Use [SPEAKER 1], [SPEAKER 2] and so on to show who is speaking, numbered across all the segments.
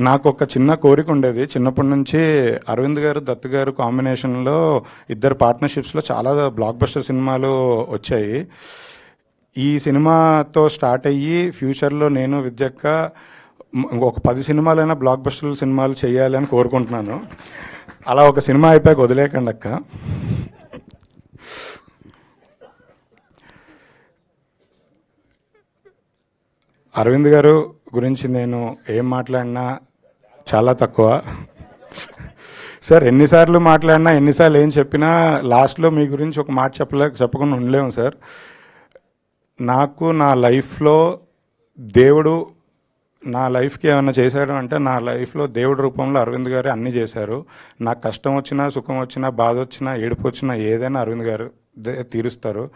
[SPEAKER 1] నాకు ఒక చిన్న కోరిక ఉండేది చిన్నప్పటి నుంచి అరవింద్ గారు దత్ గారు కాంబినేషన్లో ఇద్దరు పార్ట్నర్షిప్స్లో చాలా బ్లాక్ బస్టర్ సినిమాలు వచ్చాయి. ఈ సినిమాతో స్టార్ట్ అయ్యి ఫ్యూచర్లో నేను విద్యక్క ఒక పది సినిమాలైనా బ్లాక్ బస్టర్ సినిమాలు చేయాలి అని కోరుకుంటున్నాను. అలా ఒక సినిమా అయిపోయాక వదిలేకండి అక్క అరవింద్ గారు గురించి నేను ఏం మాట్లాడినా చాలా తక్కువ. సార్ ఎన్నిసార్లు మాట్లాడినా ఎన్నిసార్లు ఏం చెప్పినా లాస్ట్లో మీ గురించి ఒక మాట చెప్పలే చెప్పకుండా ఉండలేము సార్. నాకు నా లైఫ్లో దేవుడు నా లైఫ్కి ఏమైనా చేశారు అంటే నా లైఫ్లో దేవుడి రూపంలో అరవింద్ గారు అన్నీ చేశారు. నాకు కష్టం వచ్చినా సుఖం వచ్చినా బాధ వచ్చినా ఏడుపు వచ్చినా ఏదైనా అరవింద్ గారు తీరుస్తారు.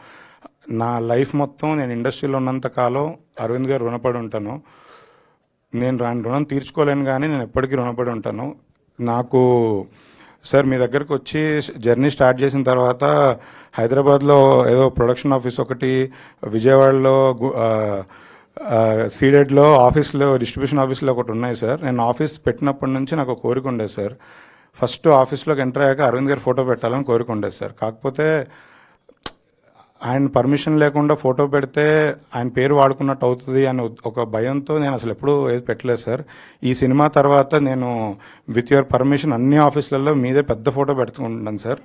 [SPEAKER 1] నా లైఫ్ మొత్తం నేను ఇండస్ట్రీలో ఉన్నంత కాలం అరవింద్ గారు రుణపడి ఉంటాను. నేను రాని రుణం తీర్చుకోలేను కానీ నేను ఎప్పటికీ రుణపడి ఉంటాను. నాకు సార్ మీ దగ్గరకు వచ్చి జర్నీ స్టార్ట్ చేసిన తర్వాత హైదరాబాద్లో ఏదో ప్రొడక్షన్ ఆఫీస్ ఒకటి విజయవాడలో గు- సీడెడ్లో ఆఫీస్లో డిస్ట్రిబ్యూషన్ ఆఫీస్లో ఒకటి ఉన్నాయి సార్. నేను ఆఫీస్ పెట్టినప్పటి నుంచి నాకు కోరిక ఉండేది సార్. ఫస్ట్ ఆఫీస్లోకి ఎంటర్ అయ్యాక అరవింద్ గారు ఫోటో పెట్టాలని కోరిక ఉండేది సార్. కాకపోతే ఆయన పర్మిషన్ లేకుండా ఫోటో పెడితే ఆయన పేరు వాడుకున్నట్టు అవుతుంది అని ఒక భయంతో నేను అసలు ఎప్పుడూ ఏది పెట్టలేదు సార్. ఈ సినిమా తర్వాత నేను విత్ యువర్ పర్మిషన్ అన్ని ఆఫీసులలో మీదే పెద్ద ఫోటో పెడుతుంటాను సార్.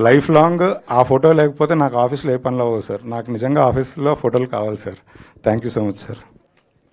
[SPEAKER 1] లైఫ్ లాంగ్ ఆ ఫోటో లేకపోతే నాకు ఆఫీస్లో ఏ పనులు అవ్వవు సార్. నాకు నిజంగా ఆఫీస్లో ఫోటోలు కావాలి sir. Thank you so much sir